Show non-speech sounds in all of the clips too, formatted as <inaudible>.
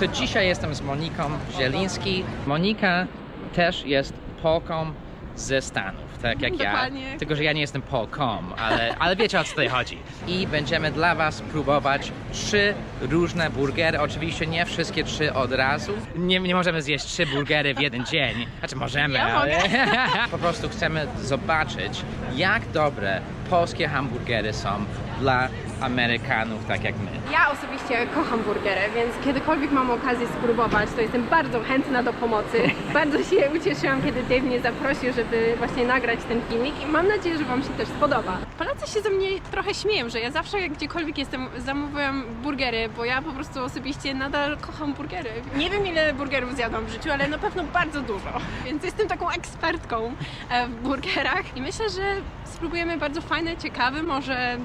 to dzisiaj jestem z Moniką Zieliński. Monika też jest Polką ze Stanów, tak jak ja. Dokładnie. Tylko, że ja nie jestem Polką, ale, ale wiecie o co tutaj chodzi. I będziemy dla Was próbować trzy różne burgery. Oczywiście nie wszystkie trzy od razu. Nie, nie możemy zjeść trzy burgery w jeden dzień. Znaczy możemy, Ja ale <laughs> po prostu chcemy zobaczyć, jak dobre polskie hamburgery są dla Amerykanów, tak jak my. Ja osobiście kocham burgery, więc kiedykolwiek mam okazję spróbować, to jestem bardzo chętna do pomocy. <laughs> Bardzo się ucieszyłam, kiedy Dave mnie zaprosił, żeby właśnie nagrać ten filmik i mam nadzieję, że Wam się też spodoba. Polacy się ze mnie trochę śmieją, że ja zawsze jak gdziekolwiek jestem zamówiłam burgery, bo ja po prostu osobiście nadal kocham burgery. Nie wiem ile burgerów zjadłam w życiu, ale na pewno bardzo dużo, więc jestem taką ekspertką e, w burgerach i myślę, że spróbujemy bardzo fajne, ciekawe, może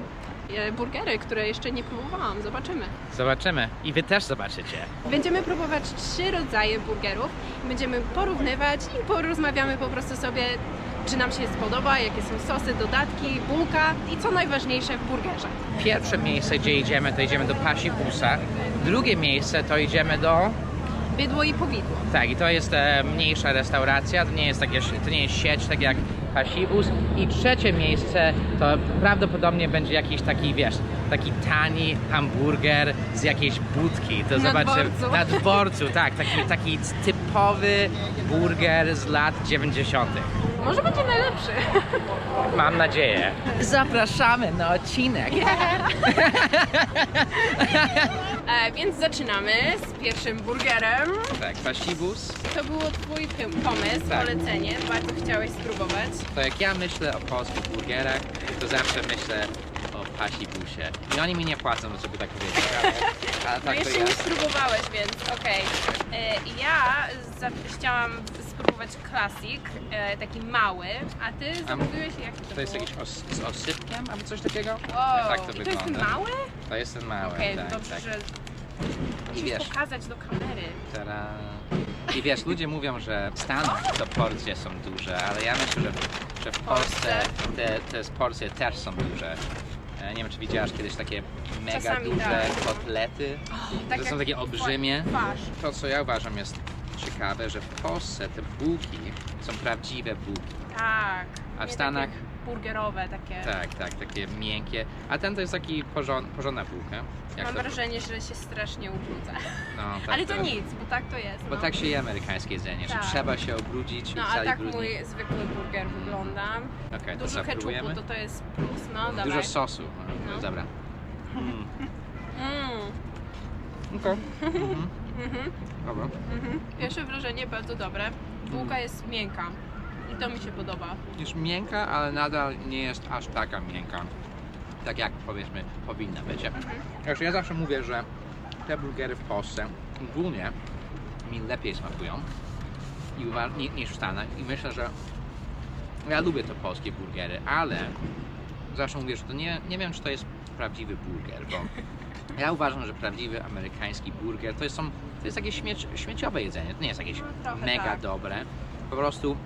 burgery, które jeszcze nie próbowałam. Zobaczymy. Zobaczymy. I Wy też zobaczycie. Będziemy próbować trzy rodzaje burgerów. Będziemy porównywać i porozmawiamy po prostu sobie, czy nam się spodoba, jakie są sosy, dodatki, bułka i co najważniejsze w burgerze. Pierwsze miejsce, gdzie idziemy, to idziemy do Pasi Usa. Drugie miejsce to idziemy do... Bydło i powidło. Tak, i to jest e, mniejsza restauracja, to nie jest, takie, to nie jest sieć, tak jak Pasibus. I trzecie miejsce to prawdopodobnie będzie jakiś taki, wiesz, taki tani hamburger z jakiejś budki. To Na zobaczymy. dworcu. Na dworcu, tak. Taki, taki typowy burger z lat 90. Może będzie najlepszy. <laughs> Mam nadzieję. Zapraszamy na odcinek. <laughs> E, więc zaczynamy z pierwszym burgerem. Tak, Pasibus. To było Twój pom- pomysł, Tak. polecenie. Bardzo chciałeś spróbować. To jak ja myślę o polskich burgerach, to zawsze myślę o Pasibusie. I oni mi nie płacą, żeby tak powiedzieć, ale, <laughs> ale No tak to jeszcze nie jest. spróbowałeś, więc okej. E, Ja za- chciałam spróbować klasik, e, taki mały, a ty zamówiłeś jaki to To jest było? jakiś os z osypkiem albo coś takiego? Wow, tak to i to jest wygląda. mały? To jest ten mały, Okej, tak, dobrze, tak. że I musisz wiesz, pokazać do kamery. tara. I wiesz, ludzie mówią, że w Stanach to porcje są duże, ale ja myślę, że, że w Polsce te, te porcje też są duże. E, Nie wiem, czy widziałaś kiedyś takie mega Czasami duże tak. kotlety. tak to są takie olbrzymie. Twarz. To, co ja uważam jest ciekawe, że w Polsce te bułki są prawdziwe bułki. Tak. A w Stanach- takie burgerowe takie. Tak, tak, takie miękkie. A ten to jest taki porząd, porządna bułka. Jak Mam to- wrażenie, że się strasznie ubrudza. No, <laughs> tak, Ale to nic, bo tak to jest. Bo no. tak się je amerykańskie jedzenie, Tak. że trzeba się obrudzić No a tak brudnej. mój zwykły burger wygląda. Okej, to Dużo ketchupu to to jest plus, no dawaj. Dużo sosu. No. No. Dobra. Mm. Mm, Okej. Mhm. <laughs> mhm, Dobra. mhm. Pierwsze wrażenie bardzo dobre. Bułka jest miękka. I to mi się podoba. Jest miękka, ale nadal nie jest aż taka miękka. Tak jak powiedzmy powinna być. Mhm. Ja zawsze mówię, że te burgery w Polsce ogólnie mi lepiej smakują niż w Stanach. I myślę, że ja lubię te polskie burgery, ale zawsze mówię, że to nie, nie wiem, czy to jest prawdziwy burger, bo ja uważam, że prawdziwy amerykański burger to jest, to jest takie śmieć, śmieciowe jedzenie. To nie jest jakieś No, mega tak. dobre. Po prostu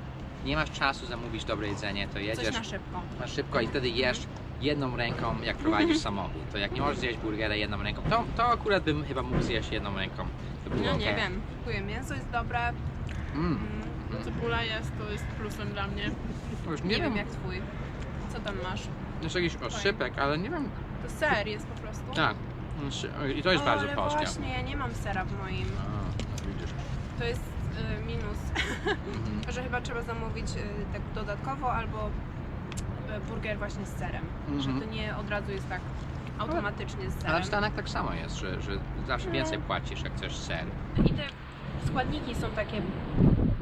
nie masz czasu zamówić dobre jedzenie, to Coś jedziesz na szybko. na szybko i wtedy jesz jedną ręką, jak prowadzisz <laughs> samochód. To jak nie możesz zjeść burgera jedną ręką, to, to akurat bym chyba mógł zjeść jedną ręką. To było No nie wiem. Dziękuję. Mięso jest dobre. Mm. Mm, Cebula jest, to jest plusem dla mnie. To już Nie, nie, wiem wiem, jak twój. Co tam masz? jest jakiś osypek, ale nie wiem. To ser jest po prostu. Tak. I to jest o, bardzo ale polskie. właśnie, ja nie mam sera w moim. A, widzisz. To jest minus, Mhm. że chyba trzeba zamówić y, tak dodatkowo albo y, burger właśnie z serem. Mhm. Że to nie od razu jest tak automatycznie z serem. Ale w Stanach tak samo jest, że, że zawsze więcej płacisz, jak chcesz ser. I te składniki są takie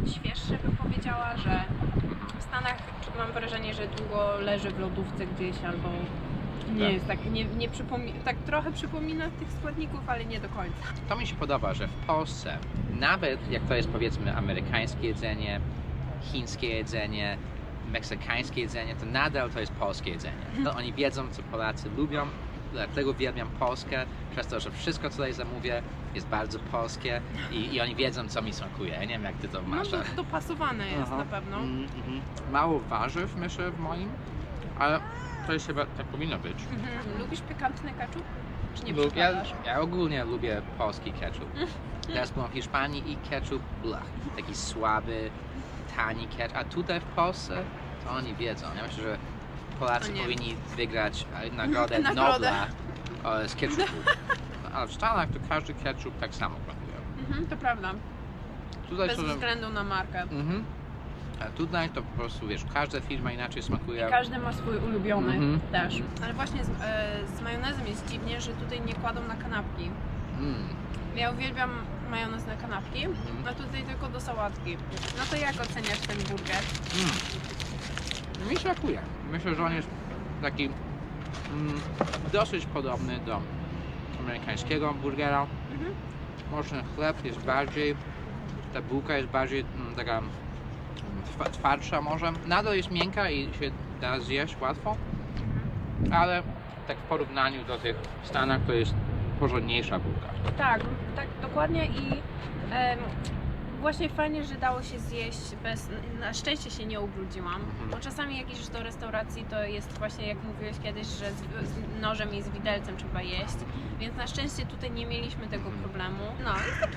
świeższe, bym powiedziała, że w Stanach mam wrażenie, że długo leży w lodówce gdzieś albo nie Tak. jest tak, nie, nie przypomi- tak trochę przypomina tych składników, ale nie do końca. To mi się podoba, że w Polsce, nawet jak to jest powiedzmy amerykańskie jedzenie, chińskie jedzenie, meksykańskie jedzenie, to nadal to jest polskie jedzenie. To <laughs> oni wiedzą, co Polacy lubią, dlatego uwielbiam Polskę, przez to, że wszystko, co tutaj zamówię, jest bardzo polskie i, i oni wiedzą, co mi smakuje. Ja nie wiem, jak ty to No masz. to ale- dopasowane jest Aha. na pewno. Mm, mhm. Mało warzyw, myślę, w moim, ale to jest chyba, tak powinno być. Mhm. Lubisz pikantny kaczup? Czy nie Bo ja, przykładasz? ja ogólnie lubię polski ketchup. Teraz byłem w Hiszpanii i ketchup, blach, taki słaby, tani ketchup. A tutaj w Polsce, to oni wiedzą. Ja myślę, że Polacy nie. powinni wygrać e, <laughs> nagrodę Nagrodę. Nobla e, z ketchupu. <laughs> Ale w Stanach to każdy ketchup tak samo smakuje. Mhm, to prawda. Tutaj Bez względu na markę. Mhm. A tutaj to po prostu, wiesz, każda firma inaczej smakuje. Każdy ma swój ulubiony Mhm. też. Ale właśnie z, e, z majonezem jest dziwnie, że tutaj nie kładą na kanapki. Mm. Ja uwielbiam majonez na kanapki, a tutaj tylko do sałatki. No to jak oceniasz ten burger? Mm. Mi smakuje. Myślę, że on jest taki mm, dosyć podobny do amerykańskiego burgera. Mhm. Może ten chleb jest bardziej, ta bułka jest bardziej mm, taka twa- twardsza może. Nadal jest miękka i się da zjeść łatwo, ale tak w porównaniu do tych w Stanach to jest porządniejsza bułka. Tak, tak dokładnie i em, właśnie fajnie, że dało się zjeść bez, na szczęście się nie ubrudziłam, Mhm. bo czasami jak idziesz do restauracji to jest właśnie jak mówiłeś kiedyś, że z, z nożem i z widelcem trzeba jeść, więc na szczęście tutaj nie mieliśmy tego problemu. No, jest taki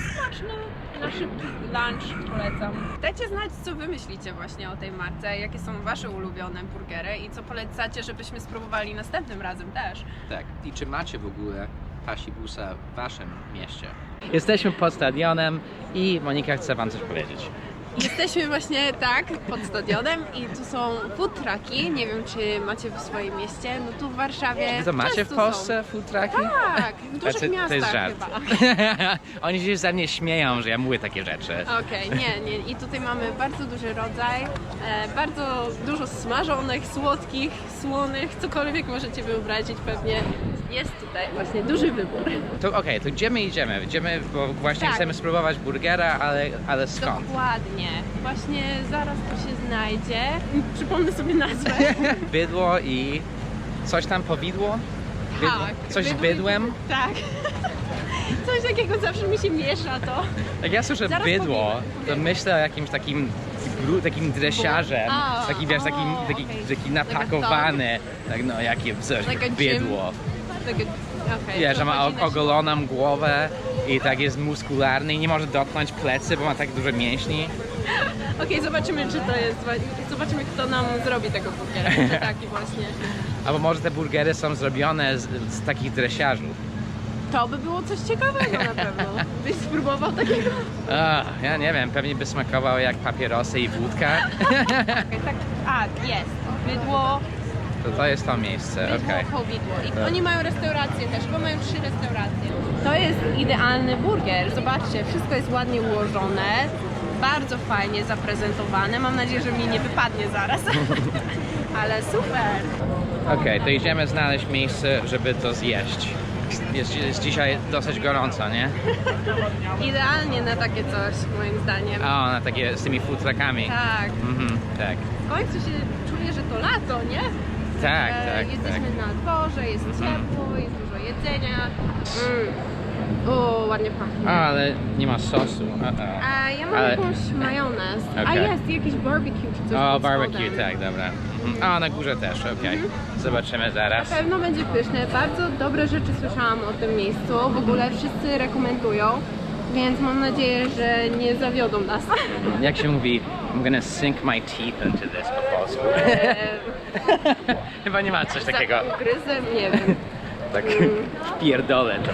smaczny, na szybki lunch polecam. Dajcie znać, co wy myślicie właśnie o tej marce, jakie są wasze ulubione burgery i co polecacie, żebyśmy spróbowali następnym razem też. Tak. I czy macie w ogóle pasibusa w waszym mieście? Jesteśmy pod stadionem i Monika chce Wam coś powiedzieć. Jesteśmy właśnie tak pod stadionem i tu są food trucki. Nie wiem, czy macie w swoim mieście. No tu w Warszawie. To macie w często Polsce food trucki? Są. Tak, w dużych to, to miastach jest żart. chyba. <laughs> Oni się ze mnie śmieją, że ja mówię takie rzeczy. Okej, nie, nie. I tutaj mamy bardzo duży rodzaj, e, bardzo dużo smażonych, słodkich, słonych, cokolwiek możecie wyobrazić pewnie. Jest tutaj właśnie duży wybór. To okej, to gdzie my idziemy? Idziemy, bo właśnie Tak. chcemy spróbować burgera, ale, ale skąd? Dokładnie. Właśnie zaraz to się znajdzie. Przypomnę sobie nazwę. <laughs> Bydło i coś tam powidło? Bydło? Tak. Coś z bydło i- bydłem? Tak. <laughs> Coś takiego zawsze mi się miesza to. Jak ja słyszę Zaraz bydło, powiem, to powiem. myślę o jakimś takim gru, takim dresiarzem, A, taki wiesz, taki, o, taki, okej. taki napakowany, tak no jakie coś, Like a gym. bydło. Takie, okay, że ma ogoloną głowę i tak jest muskularny i nie może dotknąć plecy, bo ma tak dużo mięśni. <laughs> Okej, zobaczymy czy to jest. Zobaczymy kto nam zrobi tego burgera. Czy taki <laughs> właśnie. Albo może te burgery są zrobione z, z takich dresiarzów. To by było coś ciekawego na pewno. <laughs> Byś spróbował takiego? Ach, ja nie wiem, pewnie by smakowało jak papierosy i wódka. Tak. A, jest. Bydło, To to jest to miejsce, okej. powidło. I Tak. oni mają restaurację też, bo mają trzy restauracje. To jest idealny burger. Zobaczcie, wszystko jest ładnie ułożone. Bardzo fajnie zaprezentowane. Mam nadzieję, że mi nie wypadnie zaraz. <laughs> Ale super. Okej, to idziemy znaleźć miejsce, żeby to zjeść. Jest, jest dzisiaj dosyć gorąco, nie? <laughs> Idealnie na takie coś, moim zdaniem. O, na takie z tymi futrakami. Tak. Mhm, tak. W końcu się czuje, że to lato, nie? Tak, E, tak, Jesteśmy tak. na dworze, jest ciepło, jest dużo jedzenia. Mm. O, ładnie pachnie. O, ale nie ma sosu. Uh-oh. A ja mam Ale- jakąś majonez. A Okej. jest jakiś barbecue czy coś O, pod barbecue, spodem. tak, dobra. Mhm. O, na górze też, okej. Zobaczymy Na zaraz. pewno będzie pyszne. Bardzo dobre rzeczy słyszałam o tym miejscu. W ogóle wszyscy rekomendują. Więc mam nadzieję, że nie zawiodą nas. <laughs> Jak się mówi, I'm gonna sink my teeth into this po polsku. <laughs> Chyba nie ma coś takiego. Za ugryzem, nie wiem. <laughs> Tak, pierdolę to.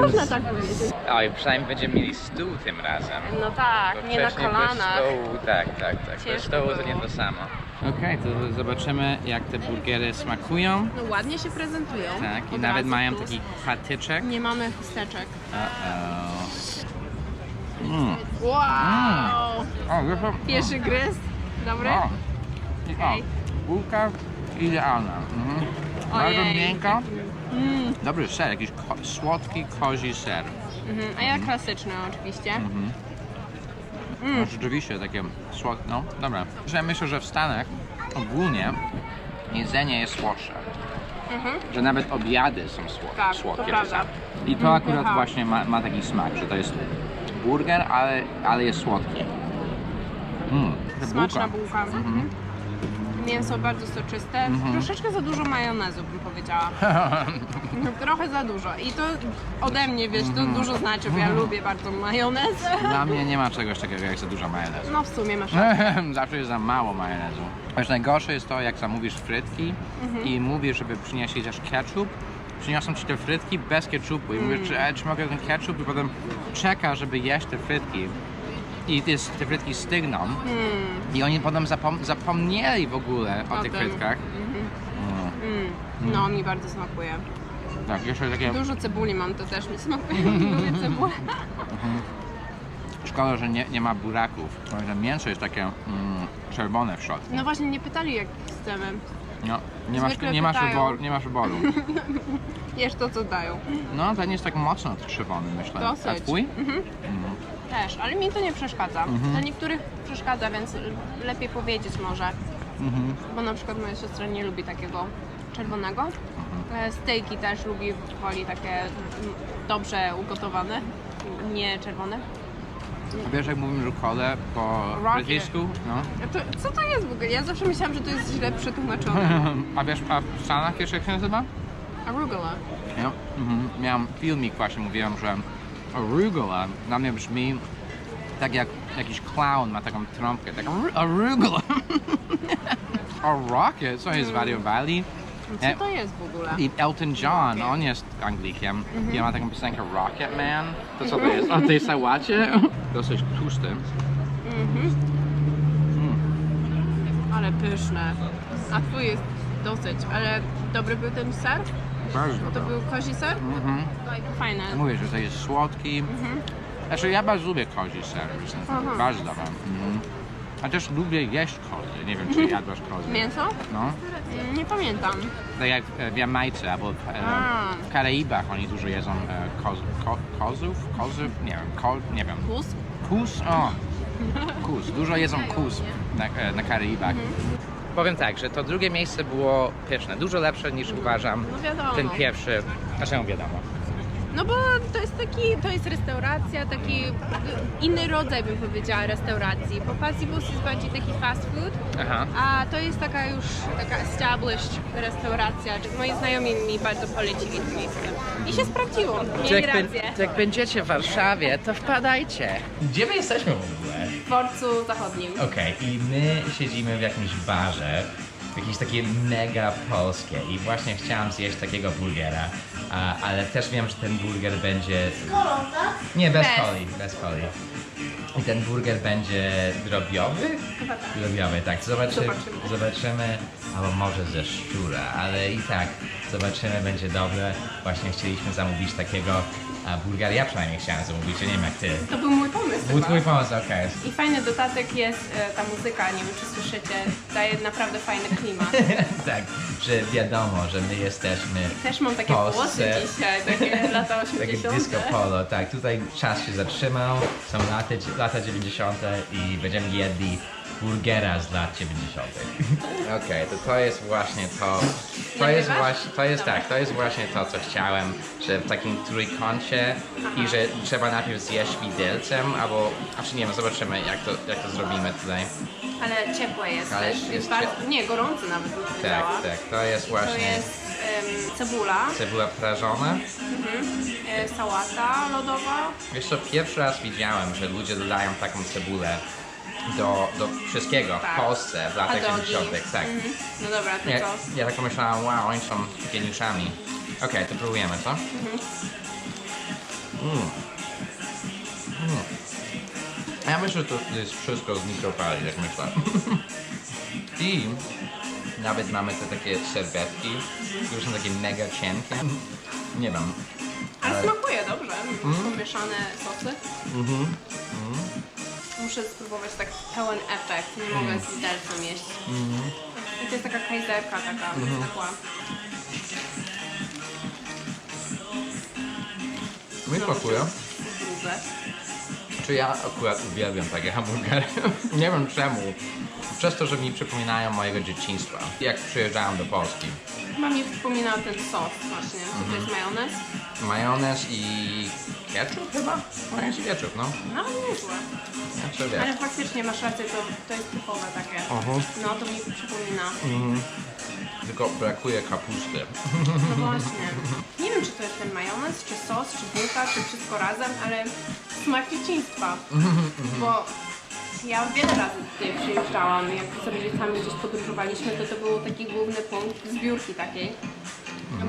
Można tak powiedzieć. Oj, przynajmniej będziemy mieli stół tym razem. No tak, Bo nie na wcześniej bez kolanach. stołu, tak, tak, tak. Bez Ciężko stołu to było. nie to samo. Okej, to zobaczymy jak te burgery smakują. No ładnie się prezentują. Tak, i nawet mają plus. taki patyczek. Nie mamy chusteczek. Uh-oh. Mm. Wow! O, co? Pierwszy gryz. Dobry? O, i o, Okej. bułka idealna. Mhm. Bardzo miękka. Mm. Dobry ser, jakiś ko- słodki, kozi ser. Mhm. A ja klasyczny oczywiście. Mhm. No, rzeczywiście takie słodkie. No, dobra. Że ja myślę, że w Stanach ogólnie jedzenie jest słodsze. Mhm. Że nawet obiady są słodkie. Tak, to słodkie czasami. I to akurat aha. właśnie ma, ma taki smak, że to jest burger, ale, ale jest słodki. Mm, Smaczna bułka. bułka. Mhm. Mięso bardzo soczyste, Mhm. troszeczkę za dużo majonezu bym powiedziała. <laughs> No, Trochę za dużo. I to ode mnie, wiesz, to Mhm. dużo znaczy, bo ja lubię bardzo majonez. Dla mnie nie ma czegoś takiego jak za dużo majonezu. No w sumie masz rację. <laughs> Zawsze jest za mało majonezu. Wiesz, najgorsze jest to, jak zamówisz frytki Mhm. i mówisz, żeby przynieśli też ketchup. Przyniosą ci te frytki bez ketchupu i mówisz, Mm. czy, e, czy mogę ten ketchup i potem czeka, żeby jeść te frytki. I te, te frytki stygną. Mm, I oni potem zapom zapomnieli w ogóle o, O tych tym. frytkach. mhm, Mm. mm. No, mi bardzo smakuje. Tak, jeszcze takie... Dużo cebuli mam, to też mi smakuje. <laughs> Lubię cebulę. Szkoda, że nie, nie ma buraków. Że mięso jest takie mm, czerwone w środku. No właśnie, nie pytali jak chcemy. No, nie, masz, Zwykle nie, masz pytają. wyboru, nie masz wyboru. <laughs> Jesz to, co dają. No, ten jest tak mocno czerwony, myślę. Dosyć. A twój? Mhm. Też, ale mi to nie przeszkadza. Mhm. Dla niektórych przeszkadza, więc lepiej powiedzieć może. Mhm. Bo na przykład moja siostra nie lubi takiego czerwonego. Mhm. E, Stejki też lubi, woli takie dobrze ugotowane, nie czerwone. Wiesz, jak mówimy rukole po Rocket. brytyjsku? No. To, co to jest w ogóle? Ja zawsze myślałam, że to jest źle przetłumaczone. <laughs> A wiesz, a w Stanach wiesz, jak się nazywa? Arugula. Ja, mhm. Miałam filmik właśnie, mówiłem, że arugula na mnie brzmi tak jak jakiś clown ma taką trąbkę, tak "Aru- arugula. <laughs> A rocket, co jest zwariowali? Co E, to jest w ogóle? I Elton John, on jest Anglikiem i on ma taką piosenkę Rocket Man. To co to jest? O tej sałacie? <laughs> Dosyć tłusty. Mhm. Ale pyszne. A twój jest dosyć, ale dobry był ten ser? Bardzo To dobry. był kozi ser? Mhm. Fajne. Mówię, że to jest słodki. Mhm. Znaczy ja bardzo lubię kozi ser. Aha. Bardzo dobry. Mhm. A też lubię jeść kozy. Nie wiem, czy jadłaś kozy. Mięso? No. Mm, Nie pamiętam. Tak jak e, w Jamajce albo w, e, A. w Karaibach oni dużo jedzą e, koz, ko, kozów, kozów, nie wiem, ko, nie wiem. Kus? Kus? O! Kus. Dużo jedzą kus na, e, na Karaibach. Powiem tak, że to drugie miejsce było pyszne. Dużo lepsze niż uważam No wiadomo. ten pierwszy. A czemu wiadomo? No bo to jest taki, to jest restauracja, taki inny rodzaj bym powiedziała restauracji, bo Passibus jest bardziej taki fast food, Aha. a to jest taka już taka established restauracja. Moi znajomi mi bardzo polecili to miejsce. I się sprawdziło, mieli rację. jak będziecie w Warszawie, to wpadajcie. Gdzie my jesteśmy w ogóle? W dworcu zachodnim. Okej, i my siedzimy w jakimś barze, jakieś takie mega polskie i właśnie chciałam zjeść takiego burgera, a, ale też wiem, że ten burger będzie... Nie, bez Bez. coli, bez coli. I ten burger będzie drobiowy? Chyba tak. Drobiowy, tak. Zobaczy, Zobaczymy. zobaczymy, albo może ze szczura, ale i tak zobaczymy, będzie dobre. Właśnie chcieliśmy zamówić takiego a, burgera, ja przynajmniej chciałem zamówić, ja nie wiem jak ty. To był mój pomysł Był chyba. twój pomysł, okej. I fajny dodatek jest e, ta muzyka, nie wiem czy słyszycie, daje naprawdę fajny klimat. <laughs> tak, że wiadomo, że my jesteśmy Też mam takie Polsce. włosy dzisiaj, takie <laughs> lata takie 80. disco polo, tak, tutaj czas się zatrzymał, są lata, lata 90. i będziemy jedli burgera z lat 90. <laughs> Okej, to to jest właśnie to, to jest właśnie, to jest tak, to jest właśnie to, co chciałem, że w takim trójkącie i że trzeba najpierw zjeść widelcem, albo, znaczy nie wiem, zobaczymy jak to, jak to zrobimy tutaj. Ale ciepłe jest Ale też. jest Jest bardzo, ciepłe. nie, gorące nawet bym powiedziała. Tak, tak, to jest To właśnie jest em, cebula, cebula prażona. mhm. e, sałata lodowa. Wiesz co, pierwszy raz widziałem, że ludzie dodają taką cebulę do, do wszystkiego Tak. w Polsce w latach Hot dogi. 90. Tak. Mhm. No dobra, to Ja, co? ja tak pomyślałam, wow, oni są geniuszami. Okej, to próbujemy, co? Mhm. Mm. Mm. Ja myślę, że to jest wszystko z mikrofali, jak myślę. I nawet mamy te takie serwetki, które są takie mega cienkie. Nie wiem. Ale smakuje dobrze, Mm. pomieszane sosy. Mhm. Muszę spróbować tak pełen efekt, nie mogę z widelcem jeść. Mhm. I to jest taka kajzerka taka zwykła. Mi smakuje. Grube. Czy ja akurat uwielbiam takie hamburgery? <laughs> Nie wiem czemu. Przez to, że mi przypominają mojego dzieciństwa. Jak przyjeżdżałem do Polski. Chyba mi przypomina ten sos właśnie. To jest majonez? Majonez i ketchup chyba? No jest ketchup, no. No, niezłe. Ale faktycznie masz rację, to, to jest typowe takie. Aha. No, to mi przypomina. Tylko brakuje kapusty. No właśnie. Nie wiem, czy to jest ten majonez, czy sos, czy bułka, czy wszystko razem, ale smak dzieciństwa. Bo ja wiele razy tutaj przyjeżdżałam, jak sobie dzieciami gdzieś podróżowaliśmy, to to był taki główny punkt zbiórki takiej.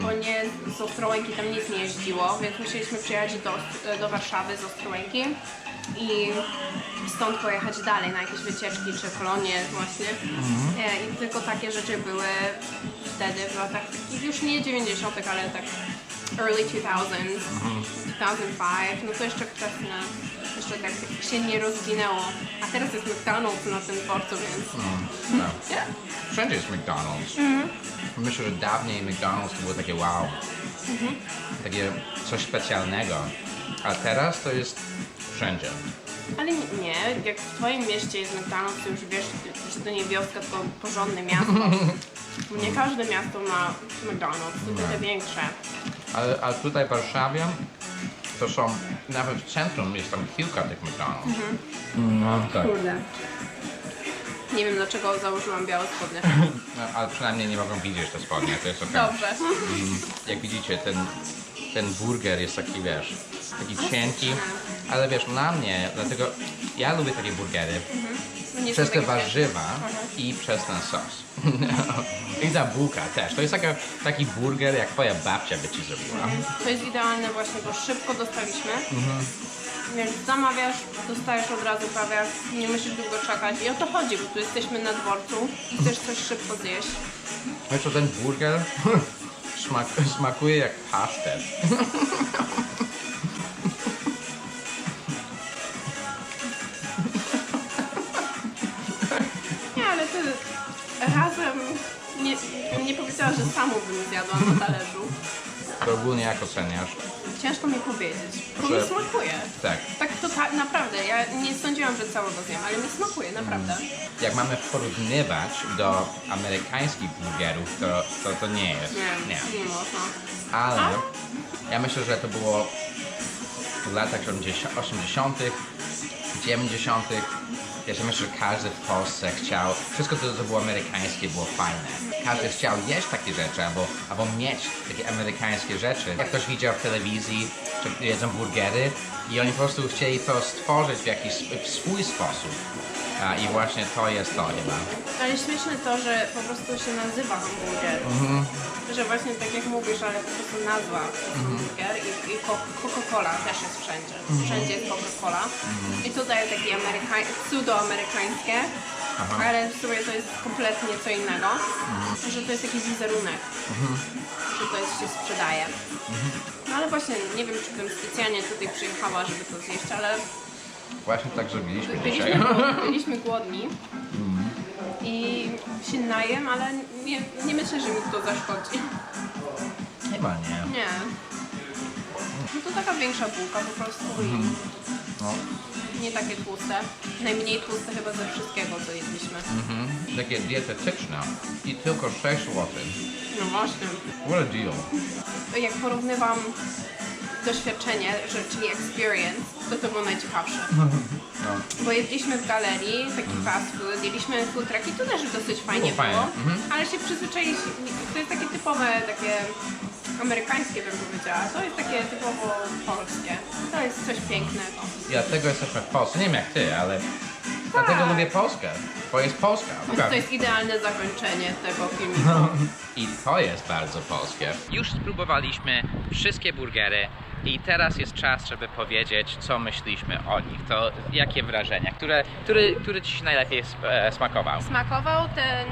Bo nie z Ostrołęki tam nic nie jeździło, więc musieliśmy przyjechać do, do Warszawy z Ostrołęki i stąd pojechać dalej na jakieś wycieczki czy kolonie właśnie. E, I tylko takie rzeczy były wtedy w latach takich już nie 90., ale tak early 2000s, 2005, no to jeszcze wczesne, jeszcze tak się nie rozwinęło. A teraz jest McDonald's na tym dworcu, więc No. Wszędzie jest McDonald's. Myślę, że dawniej McDonald's to było takie wow. Takie coś specjalnego. A teraz to jest wszędzie. Ale nie, jak w twoim mieście jest McDonald's, to już wiesz, że to nie wioska, tylko porządne miasto. <laughs> Nie każde miasto ma McDonald's, tylko te większe. Ale, ale tutaj w Warszawie to są, nawet w centrum jest tam kilka tych McDonald's. No tak. Kurde. Nie wiem dlaczego założyłam białe spodnie. No, ale przynajmniej nie mogą widzieć te spodnie, to jest okej. Dobrze. Mm, Jak widzicie, ten, ten burger jest taki, wiesz, taki cienki, ale wiesz, na mnie, dlatego ja lubię takie burgery No nie są przez te takie warzywa i przez ten sos. <laughs> I ta bułka też. To jest taka, taki burger, jak twoja babcia by ci zrobiła. To jest idealne właśnie, bo szybko dostaliśmy. Więc zamawiasz, dostajesz od razu prawie, nie musisz długo czekać. I o to chodzi, bo tu jesteśmy na dworcu i chcesz coś szybko zjeść. Wiesz co, ten burger <laughs> smak, smakuje jak pasztet. <laughs> nie, powiedziała, że samą bym zjadła na talerzu. To ogólnie jak oceniasz? Ciężko mi powiedzieć, bo Że- mi smakuje. Tak. Tak to tak, naprawdę, ja nie sądziłam, że całego zjem, ale mi smakuje, naprawdę. Jak mamy porównywać do amerykańskich burgerów, to, to, to nie jest. Nie, Nie. nie można. Ale ja myślę, że to było w latach 80., 90. Ja myślę, że każdy w Polsce chciał, wszystko to, co było amerykańskie było fajne. Każdy chciał jeść takie rzeczy albo, albo mieć takie amerykańskie rzeczy. Jak ktoś widział w telewizji, że jedzą burgery i oni po prostu chcieli to stworzyć w jakiś w swój sposób. A, I właśnie to jest to chyba. Ale śmieszne to, że po prostu się nazywa hamburger. Że właśnie tak jak mówisz, ale po prostu nazwa jest hamburger i, i Co- Coca-Cola też jest wszędzie. Wszędzie jest Coca-Cola. I to daje takie amerykań, pseudo-amerykańskie, ale w sumie to jest kompletnie co innego. Że to jest jakiś wizerunek. Że to jest, się sprzedaje. No ale właśnie nie wiem, czy bym specjalnie tutaj przyjechała, żeby to zjeść, ale Właśnie tak zrobiliśmy dzisiaj. byliśmy, głodni- <laughs> byliśmy głodni. I się najem, ale nie, nie myślę, że mi to zaszkodzi. Chyba nie. Nie. No to taka większa bułka po prostu No. i nie takie tłuste. Najmniej tłuste chyba ze wszystkiego, co jedliśmy. Mhm. Takie dietetyczne i tylko 6 zł. No właśnie. What a deal. Jak porównywam doświadczenie, że, czyli experience, to to było najciekawsze. No. Bo jedliśmy w galerii, taki fast food, jedliśmy food truck i to też dosyć fajnie Było fajne, mhm. Ale się przyzwyczailiśmy, to jest takie typowe, takie amerykańskie bym powiedziała. To jest takie typowo polskie. To jest coś pięknego. I dlatego jesteśmy w Polsce. Nie wiem jak ty, ale dlatego lubię Polskę. Bo jest Polska. Więc to jest idealne zakończenie tego filmiku. I to jest bardzo polskie. Już spróbowaliśmy wszystkie burgery i teraz jest czas, żeby powiedzieć, co myśliśmy o nich. To jakie wrażenia? Które, który, który Ci się najlepiej e, smakował? Smakował ten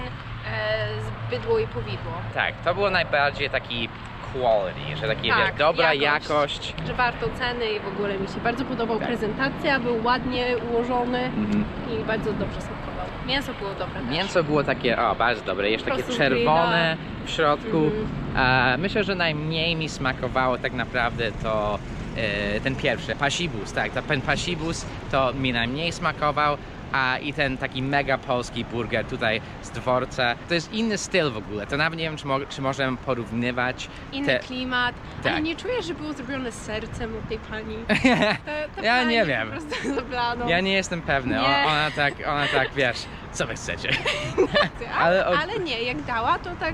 e, z bydło i powidło. Tak, to było najbardziej taki quality, że taki Tak, wiesz, dobra jakość. jakość. Że warto ceny i w ogóle mi się bardzo podobał Tak. prezentacja, był ładnie ułożony Mhm. i bardzo dobrze smakował. Mięso było dobre też. Mięso było takie, o bardzo dobre, jeszcze takie czerwone w środku. E, myślę, że najmniej mi smakowało tak naprawdę to e, ten pierwszy, pasibus, tak, ta- ten pasibus to mi najmniej smakował. A i ten taki mega polski burger tutaj z dworca. To jest inny styl w ogóle. To nawet nie wiem, czy, mo- czy możemy porównywać. Inny te... klimat, ale Tak. nie czujesz, że było zrobione sercem od tej pani? Ta, <laughs> ta Ja pani nie wiem. <laughs> Ja nie jestem pewny. Nie. Ona, ona tak, ona tak, wiesz, co wy chcecie. <laughs> ale, ale ale, nie, jak dała, to tak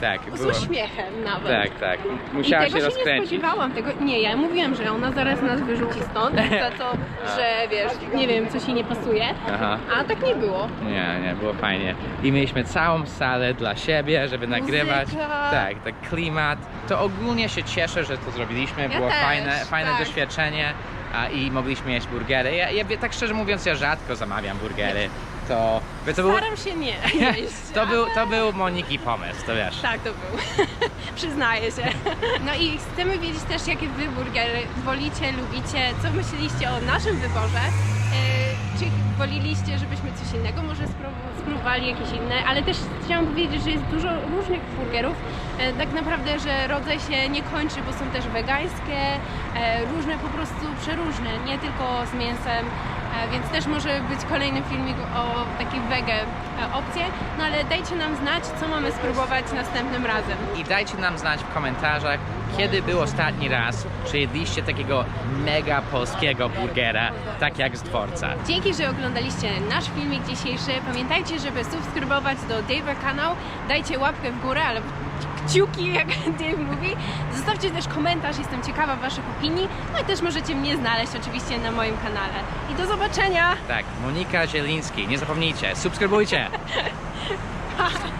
Tak, z było. uśmiechem nawet. Tak, tak. I Musiała tego się się nie rozkręcić. spodziewałam, tego, nie, ja mówiłam, że ona zaraz nas wyrzuci stąd <laughs> za to, że wiesz, nie wiem, coś jej nie pasuje, Aha. a tak nie było. Nie, nie, było fajnie. I mieliśmy całą salę dla siebie, żeby nagrywać. Tak, tak, klimat. To ogólnie się cieszę, że to zrobiliśmy. Ja było też, fajne, fajne tak. doświadczenie a, i mogliśmy jeść burgery. Ja, ja tak szczerze mówiąc, ja rzadko zamawiam burgery. To, to, był, Staram się nie <laughs> jeść. to, był, to był Moniki pomysł, to wiesz. Tak, to był. <laughs> Przyznaję się. <laughs> No i chcemy wiedzieć też, jakie wy burgery wolicie, lubicie, co myśleliście o naszym wyborze. E, Czy woliliście, żebyśmy coś innego może spró- spróbowali, jakieś inne, ale też chciałam powiedzieć, że jest dużo różnych burgerów. E, Tak naprawdę, że rodzaj się nie kończy, bo są też wegańskie, e, różne po prostu przeróżne, nie tylko z mięsem. E, Więc też może być kolejny filmik o takiej wege e, opcje, no ale dajcie nam znać, co mamy spróbować następnym razem. I dajcie nam znać w komentarzach, kiedy był ostatni raz, czy jedliście takiego mega polskiego burgera, tak jak z dworca. Dzięki, że oglądaliście nasz filmik dzisiejszy. Pamiętajcie, żeby subskrybować do Dave'a kanał. Dajcie łapkę w górę albo kciuki, jak <laughs> Dave mówi. Zostawcie też komentarz, jestem ciekawa Waszych opinii. No i też możecie mnie znaleźć oczywiście na moim kanale. I do zobaczenia! Tak, Monika Zieliński, nie zapomnijcie, subskrybujcie! <laughs>